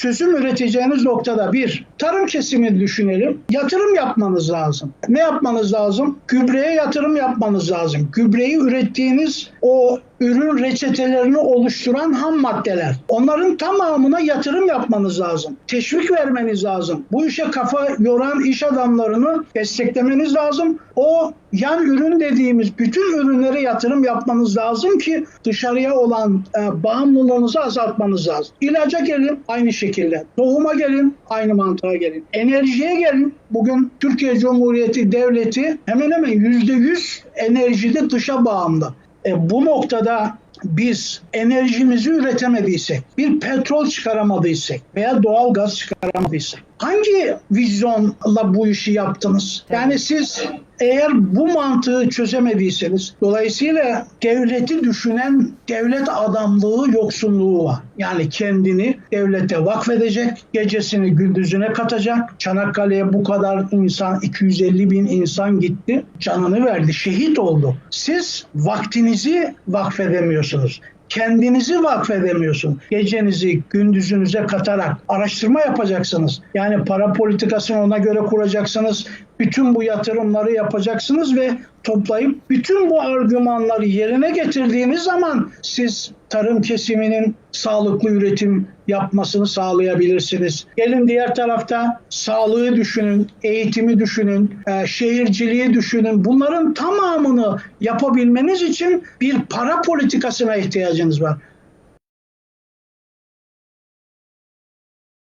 çözüm üreteceğiniz noktada bir, tarım kesimini düşünelim. Yatırım yapmanız lazım. Ne yapmanız lazım? Gübreye yatırım yapmanız lazım. Gübreyi ürettiğiniz o ürün reçetelerini oluşturan ham maddeler. Onların tamamına yatırım yapmanız lazım. Teşvik vermeniz lazım. Bu işe kafa yoran iş adamlarını desteklemeniz lazım. O yan ürün dediğimiz bütün ürünlere yatırım yapmanız lazım ki dışarıya olan e, bağımlılığınızı azaltmanız lazım. İlaca gelin aynı şekilde. Tohuma gelin aynı mantığa gelin. Enerjiye gelin. Bugün Türkiye Cumhuriyeti Devleti hemen hemen %100 enerjide dışa bağımlı. E, bu noktada biz enerjimizi üretemediysek, bir petrol çıkaramadıysak veya doğal gaz çıkaramadıysak hangi vizyonla bu işi yaptınız? Yani siz eğer bu mantığı çözemediyseniz dolayısıyla devleti düşünen devlet adamlığı yoksunluğu var. Yani kendini devlete vakfedecek, gecesini gündüzüne katacak. Çanakkale'ye bu kadar insan, 250 bin insan gitti, canını verdi, şehit oldu. Siz vaktinizi vakfedemiyorsunuz kendinizi vakfedemiyorsun. Gecenizi gündüzünüze katarak araştırma yapacaksınız. Yani para politikasını ona göre kuracaksınız. Bütün bu yatırımları yapacaksınız ve toplayıp bütün bu argümanları yerine getirdiğiniz zaman siz tarım kesiminin sağlıklı üretim yapmasını sağlayabilirsiniz. Gelin diğer tarafta sağlığı düşünün, eğitimi düşünün, e, şehirciliği düşünün. Bunların tamamını yapabilmeniz için bir para politikasına ihtiyacınız var.